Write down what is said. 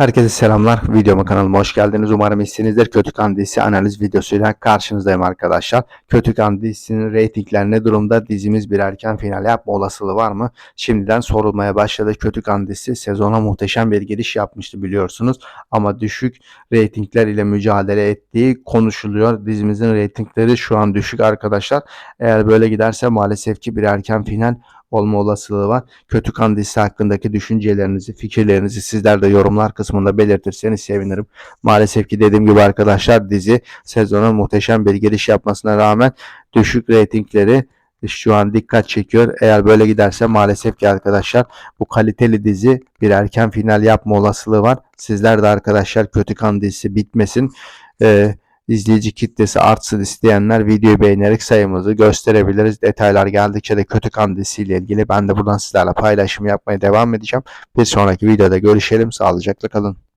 Herkese selamlar. Videoma kanalıma hoş geldiniz. Umarım iyisinizdir. Kötü Kan dizisi analiz videosuyla karşınızdayım arkadaşlar. Kötü Kan dizisinin reytingler ne durumda? Dizimiz bir erken final yapma olasılığı var mı? Şimdiden sorulmaya başladı. Kötü Kan dizisi sezona muhteşem bir giriş yapmıştı biliyorsunuz. Ama düşük reytingler ile mücadele ettiği konuşuluyor. Dizimizin reytingleri şu an düşük arkadaşlar. Eğer böyle giderse maalesef ki bir erken final olma olasılığı var. Kötü Kan dizisi hakkındaki düşüncelerinizi, fikirlerinizi sizler de yorumlar kısmında belirtirseniz sevinirim. Maalesef ki dediğim gibi arkadaşlar dizi sezona muhteşem bir giriş yapmasına rağmen düşük reytingleri şu an dikkat çekiyor. Eğer böyle giderse maalesef ki arkadaşlar bu kaliteli dizi bir erken final yapma olasılığı var. Sizler de arkadaşlar Kötü Kan dizisi bitmesin. Ee, izleyici kitlesi artsın isteyenler videoyu beğenerek sayımızı gösterebiliriz. Detaylar geldikçe de kötü kan dizisiyle ilgili ben de buradan sizlerle paylaşım yapmaya devam edeceğim. Bir sonraki videoda görüşelim. Sağlıcakla kalın.